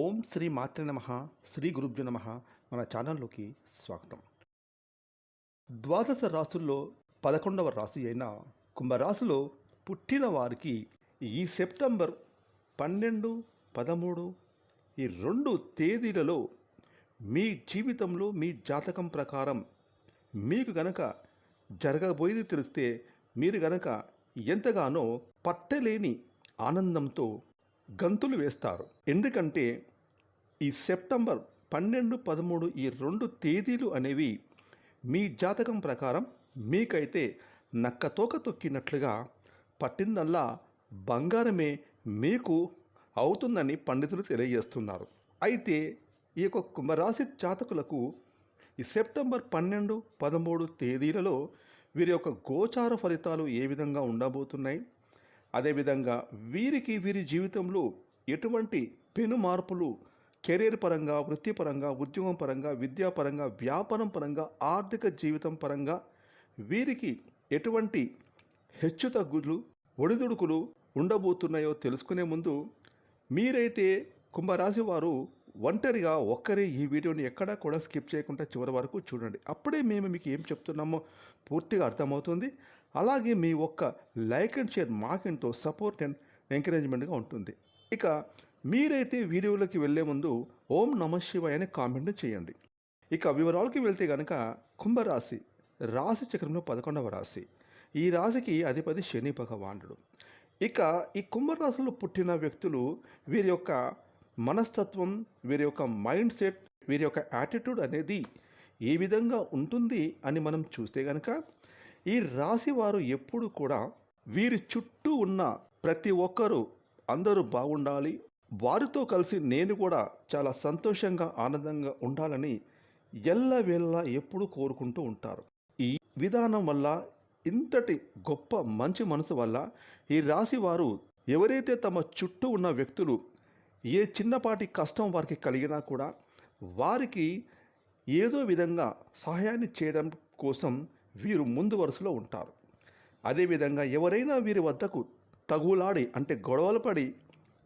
ఓం శ్రీ మాత్రి నమ శ్రీ గురుభ్యు నమ. మన ఛానల్లోకి స్వాగతం. ద్వాదశ రాసుల్లో పదకొండవ రాశి అయిన కుంభరాశిలో పుట్టిన వారికి ఈ సెప్టెంబర్ పన్నెండు పదమూడు ఈ రెండు తేదీలలో మీ జీవితంలో మీ జాతకం ప్రకారం మీకు గనక జరగబోయేది తెలిస్తే మీరు గనక ఎంతగానో పట్టలేని ఆనందంతో గంతులు వేస్తారు. ఎందుకంటే ఈ సెప్టెంబర్ పన్నెండు పదమూడు ఈ రెండు తేదీలు అనేవి మీ జాతకం ప్రకారం మీకైతే నక్కతోక తొక్కినట్లుగా పట్టిందల్లా బంగారమే మీకు అవుతుందని పండితులు తెలియజేస్తున్నారు. అయితే ఈ యొక్క కుంభరాశి జాతకులకు ఈ సెప్టెంబర్ పన్నెండు పదమూడు తేదీలలో వీరి యొక్క గోచార ఫలితాలు ఏ విధంగా ఉండబోతున్నాయి? అదేవిధంగా వీరికి వీరి జీవితంలో ఎటువంటి పెను మార్పులు కెరీర్ పరంగా వృత్తిపరంగా ఉద్యోగం పరంగా విద్యాపరంగా వ్యాపారం పరంగా ఆర్థిక జీవితం పరంగా వీరికి ఎటువంటి హెచ్చుతగ్గులు ఒడిదుడుకులు ఉండబోతున్నాయో తెలుసుకునే ముందు మీరైతే కుంభరాశి వారు ఒంటరిగా ఒక్కరే ఈ వీడియోని ఎక్కడా కూడా స్కిప్ చేయకుండా చివరి వరకు చూడండి. అప్పుడే మేము మీకు ఏం చెప్తున్నామో పూర్తిగా అర్థమవుతుంది. అలాగే మీ ఒక్క లైక్ అండ్ షేర్ మాకెంతో సపోర్ట్ అండ్ ఎంకరేజ్మెంట్గా ఉంటుంది. ఇక మీరైతే వీడియోలోకి వెళ్ళే ముందు ఓం నమ శివాయ అని కామెంట్ చేయండి. ఇక వివరాలకి వెళ్తే కనుక కుంభరాశి రాశి చక్రంలో పదకొండవ రాశి. ఈ రాశికి అధిపతి శని భగవానుడు. ఇక ఈ కుంభరాశిలో పుట్టిన వ్యక్తులు వీరి యొక్క మనస్తత్వం వీరి యొక్క మైండ్ సెట్ వీరి యొక్క యాటిట్యూడ్ అనేది ఏ విధంగా ఉంటుంది అని మనం చూస్తే కనుక ఈ రాశి వారు ఎప్పుడు కూడా వీరి చుట్టూ ఉన్న ప్రతి ఒక్కరూ అందరూ బాగుండాలి. వారితో కలిసి నేను కూడా చాలా సంతోషంగా ఆనందంగా ఉండాలని ఎల్లవేళలా ఎప్పుడు కోరుకుంటూ ఉంటారు. ఈ విధానం వల్ల ఇంతటి గొప్ప మంచి మనసు వల్ల ఈ రాశి వారు ఎవరైతే తమ చుట్టూ ఉన్న వ్యక్తులు ఏ చిన్నపాటి కష్టం వారికి కలిగినా కూడా వారికి ఏదో విధంగా సహాయాన్ని చేయడం కోసం వీరు ముందు వరుసలో ఉంటారు. అదేవిధంగా ఎవరైనా వీరి వద్దకు తగులాడి అంటే గొడవలు పడి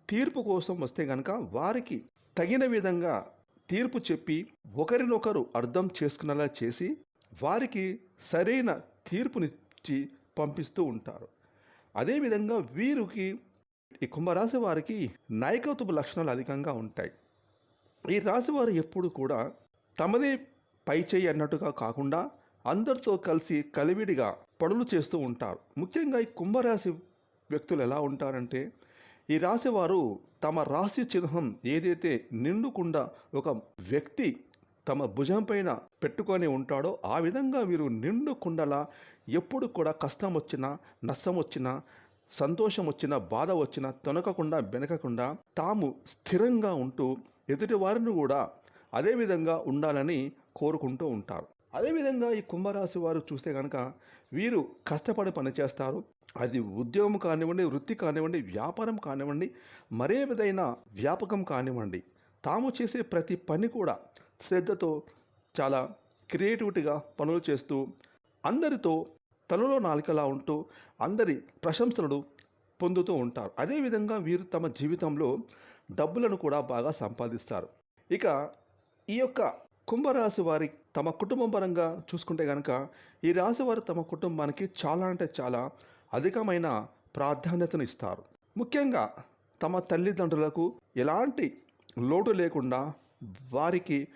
తీర్పు కోసం వస్తే కనుక వారికి తగిన విధంగా తీర్పు చెప్పి ఒకరినొకరు అర్థం చేసుకునేలా చేసి వారికి సరైన తీర్పునిచ్చి పంపిస్తూ ఉంటారు. అదేవిధంగా వీరికి ఈ కుంభరాశి వారికి నాయకత్వ లక్షణాలు అధికంగా ఉంటాయి. ఈ రాశివారు ఎప్పుడు కూడా తమదే పై చేయి అన్నట్టుగా కాకుండా అందరితో కలిసి కలివిడిగా పనులు చేస్తూ ఉంటారు. ముఖ్యంగా ఈ కుంభరాశి వ్యక్తులు ఎలా ఉంటారంటే ఈ రాశి వారు తమ రాశి చిహ్నం ఏదైతే నిండుకుండా ఒక వ్యక్తి తమ భుజం పైన పెట్టుకొని ఉంటాడో ఆ విధంగా వీరు నిండుకుండలా ఎప్పుడు కూడా కష్టం వచ్చినా నష్టం వచ్చినా సంతోషం వచ్చినా బాధ వచ్చినా తొనకకుండా వెనకకుండా తాము స్థిరంగా ఉంటూ ఎదుటి వారిని కూడా అదే విధంగా ఉండాలని కోరుకుంటూ ఉంటారు. అదేవిధంగా ఈ కుంభరాశి వారు చూస్తే కనుక వీరు కష్టపడి పనిచేస్తారు. అది ఉద్యోగం కానివ్వండి వృత్తి కానివ్వండి వ్యాపారం కానివ్వండి మరే విధైన వ్యాపకం కానివ్వండి తాము చేసే ప్రతి పని కూడా శ్రద్ధతో చాలా క్రియేటివిటీగా పనులు చేస్తూ అందరితో తలలో నాలుకలా ఉంటూ అందరి ప్రశంసలను పొందుతూ ఉంటారు. అదేవిధంగా వీరు తమ జీవితంలో డబ్బులను కూడా బాగా సంపాదిస్తారు. ఇక ఈ యొక్క కుంభరాశి వారి తమ కుటుంబం పరంగా చూసుకుంటే కనుక ఈ రాశివారు తమ కుటుంబానికి చాలా అంటే చాలా అధికమైన ప్రాధాన్యతను ఇస్తారు. ముఖ్యంగా తమ తల్లిదండ్రులకు ఎలాంటి లోటు లేకుండా వారికి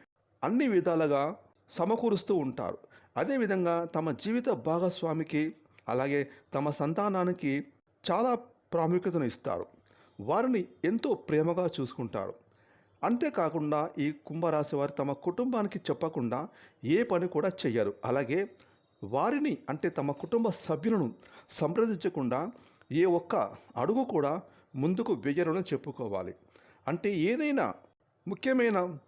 అన్ని విధాలుగా సమకూరుస్తూ ఉంటారు. అదేవిధంగా తమ జీవిత భాగస్వామికి అలాగే తమ సంతానానికి చాలా ప్రాముఖ్యతను ఇస్తారు. వారిని ఎంతో ప్రేమగా చూసుకుంటారు. అంతేకాకుండా ఈ కుంభరాశి వారు తమ కుటుంబానికి చెప్పకుండా ఏ పని కూడా చెయ్యరు. అలాగే వారిని అంటే తమ కుటుంబ సభ్యులను సంప్రదించకుండా ఏ ఒక్క అడుగు కూడా ముందుకు వెయ్యరని చెప్పుకోవాలి. అంటే ఏదైనా ముఖ్యమైన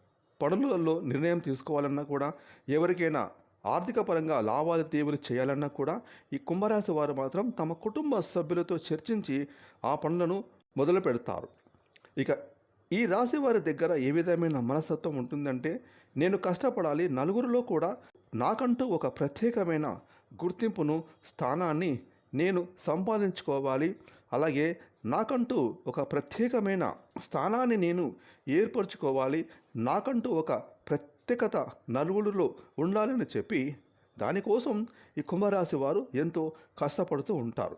పనులలో నిర్ణయం తీసుకోవాలన్నా కూడా ఎవరికైనా ఆర్థిక పరంగా లావాదేవీలు చేయాలన్నా కూడా ఈ కుంభరాశి వారు మాత్రం తమ కుటుంబ సభ్యులతో చర్చించి ఆ పనులను మొదలు పెడతారు ఇక ఈ రాశి వారి దగ్గర ఏ విధమైన మనస్తత్వం ఉంటుందంటే నేను కష్టపడాలి నలుగురిలో కూడా నాకంటూ ఒక ప్రత్యేకమైన గుర్తింపును స్థానాన్ని నేను సంపాదించుకోవాలి. అలాగే నాకంటూ ఒక ప్రత్యేకమైన స్థానాన్ని నేను ఏర్పరచుకోవాలి. నాకంటూ ఒక ప్రత్యేకత నలుగురిలో ఉండాలని చెప్పి దానికోసం ఈ కుంభరాశి వారు ఎంతో కష్టపడుతూ ఉంటారు.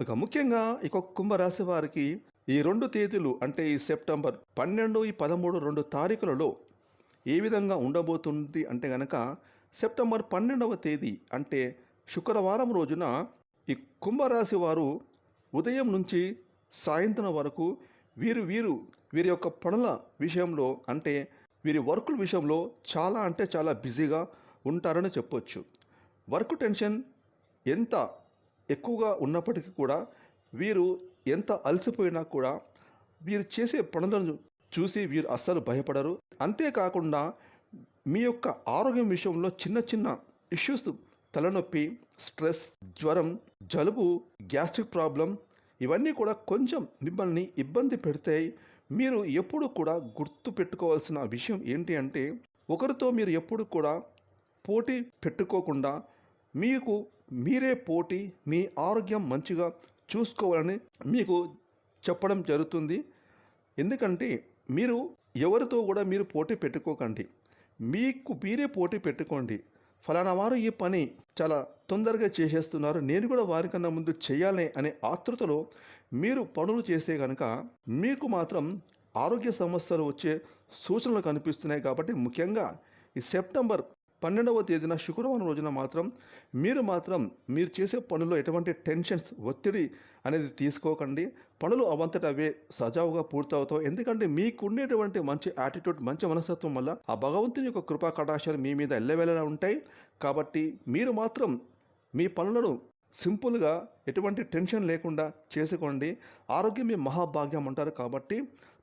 ఇక ముఖ్యంగా ఇక కుంభరాశి వారికి ఈ రెండు తేదీలు అంటే ఈ సెప్టెంబర్ పన్నెండు ఈ పదమూడు రెండు తారీఖులలో ఏ విధంగా ఉండబోతుంది అంటే గనక సెప్టెంబర్ పన్నెండవ తేదీ అంటే శుక్రవారం రోజున ఈ కుంభరాశి వారు ఉదయం నుంచి సాయంత్రం వరకు వీరు వీరు వీరి యొక్క పనుల విషయంలో అంటే వీరి వర్కుల విషయంలో చాలా అంటే చాలా బిజీగా ఉంటారని చెప్పొచ్చు. వర్క్ టెన్షన్ ఎంత ఎక్కువగా ఉన్నప్పటికీ కూడా వీరు ఎంత అలసిపోయినా కూడా వీరు చేసే పనులను చూసి వీరు అస్సలు భయపడరు. అంతేకాకుండా మీ యొక్క ఆరోగ్యం విషయంలో చిన్న చిన్న ఇష్యూస్ తలనొప్పి స్ట్రెస్ జ్వరం జలుబు గ్యాస్ట్రిక్ ప్రాబ్లం ఇవన్నీ కూడా కొంచెం మిమ్మల్ని ఇబ్బంది పెడితే మీరు ఎప్పుడు కూడా గుర్తు పెట్టుకోవాల్సిన విషయం ఏంటి అంటే ఒకరితో మీరు ఎప్పుడు కూడా పోటీ పెట్టుకోకుండా మీకు మీరే పోటీ మీ ఆరోగ్యం మంచిగా చూసుకోవాలని మీకు చెప్పడం జరుగుతుంది. ఎందుకంటే మీరు ఎవరితో కూడా మీరు పోటీ పెట్టుకోకండి. మీకు మీరే పోటీ పెట్టుకోండి. ఫలానా వారు ఈ పని చాలా తొందరగా చేసేస్తున్నారు. నేను కూడా వారికన్నా ముందు చేయాలి అనే ఆతృతలో మీరు పనులు చేస్తే కనుక మీకు మాత్రం ఆరోగ్య సమస్యలు వచ్చే సూచనలు కనిపిస్తున్నాయి కాబట్టి ముఖ్యంగా ఈ సెప్టెంబర్ పన్నెండవ తేదీన శుక్రవారం రోజున మాత్రం మీరు మాత్రం మీరు చేసే పనుల్లో ఎటువంటి టెన్షన్స్ ఒత్తిడి అనేది తీసుకోకండి. పనులు అవంతట అవే సజావుగా పూర్తవుతావు. ఎందుకంటే మీకుండేటువంటి మంచి యాటిట్యూడ్ మంచి మనస్తత్వం వల్ల ఆ భగవంతుని యొక్క కృపా కటాక్షాలు మీ మీద ఎల్లవేళలా ఉంటాయి. కాబట్టి మీరు మాత్రం మీ పనులను సింపుల్గా ఎటువంటి టెన్షన్ లేకుండా చేసుకోండి. ఆరోగ్యం మీ మహాభాగ్యం అంటారు కాబట్టి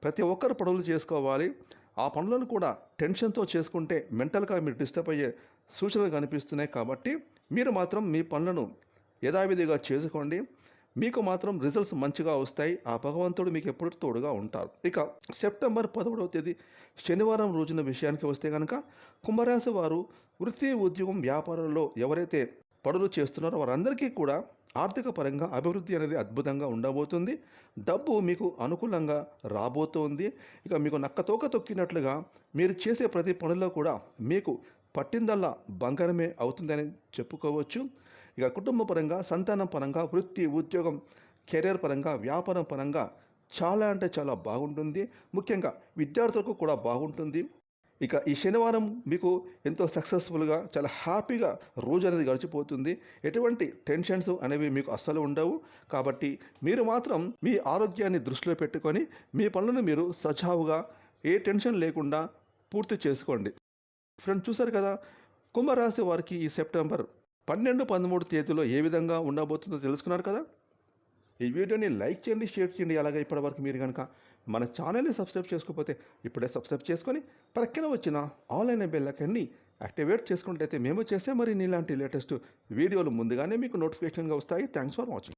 ప్రతి ఒక్కరు పనులు చేసుకోవాలి. ఆ పనులను కూడా టెన్షన్తో చేసుకుంటే మెంటల్గా మీరు డిస్టర్బ్ అయ్యే సూచనలు కనిపిస్తున్నాయి కాబట్టి మీరు మాత్రం మీ పనులను యథావిధిగా చేసుకోండి. మీకు మాత్రం రిజల్ట్స్ మంచిగా వస్తాయి. ఆ భగవంతుడు మీకు ఎప్పుడు తోడుగా ఉంటారు. ఇక సెప్టెంబర్ పదమూడవ తేదీ శనివారం రోజున విషయానికి వస్తే కనుక కుంభరాశి వారు వృత్తి ఉద్యోగం వ్యాపారంలో ఎవరైతే పనులు చేస్తున్నారో వారందరికీ కూడా ఆర్థిక పరంగా అభివృద్ధి అనేది అద్భుతంగా ఉండబోతుంది. డబ్బు మీకు అనుకూలంగా రాబోతోంది. ఇక మీకు నక్కతోక తొక్కినట్లుగా మీరు చేసే ప్రతి పనిలో కూడా మీకు పట్టిందల్లా బంగారమే అవుతుందని చెప్పుకోవచ్చు. ఇక కుటుంబ పరంగా సంతానం పరంగా వృత్తి ఉద్యోగం కెరీర్ పరంగా వ్యాపారం పరంగా చాలా అంటే చాలా బాగుంటుంది. ముఖ్యంగా విద్యార్థులకు కూడా బాగుంటుంది. ఇక ఈ శనివారం మీకు ఎంతో సక్సెస్ఫుల్గా చాలా హ్యాపీగా రోజు అనేది గడిచిపోతుంది. ఎటువంటి టెన్షన్స్ అనేవి మీకు అస్సలు ఉండవు. కాబట్టి మీరు మాత్రం మీ ఆరోగ్యాన్ని దృష్టిలో పెట్టుకొని మీ పనులను మీరు సజావుగా ఏ టెన్షన్ లేకుండా పూర్తి చేసుకోండి. ఫ్రెండ్స్ చూశారు కదా? కుంభరాశి వారికి ఈ సెప్టెంబర్ పన్నెండు పదమూడు తేదీలో ఏ విధంగా ఉండబోతుందో తెలుసుకున్నారు కదా? ఈ వీడియోని లైక్ చేయండి షేర్ చేయండి. అలాగే ఇప్పటివరకు మీరు కనుక మన ఛానల్ని సబ్స్క్రైబ్ చేసుకోకపోతే ఇప్పుడే సబ్స్క్రైబ్ చేసుకొని ప్రక్కన వచ్చిన ఆన్లైన్ బెల్లకండి యాక్టివేట్ చేసుకున్నట్లయితే మేము చేసే మరి నీలాంటి లేటెస్ట్ వీడియోలు ముందుగానే మీకు నోటిఫికేషన్గా వస్తాయి. Thanks for watching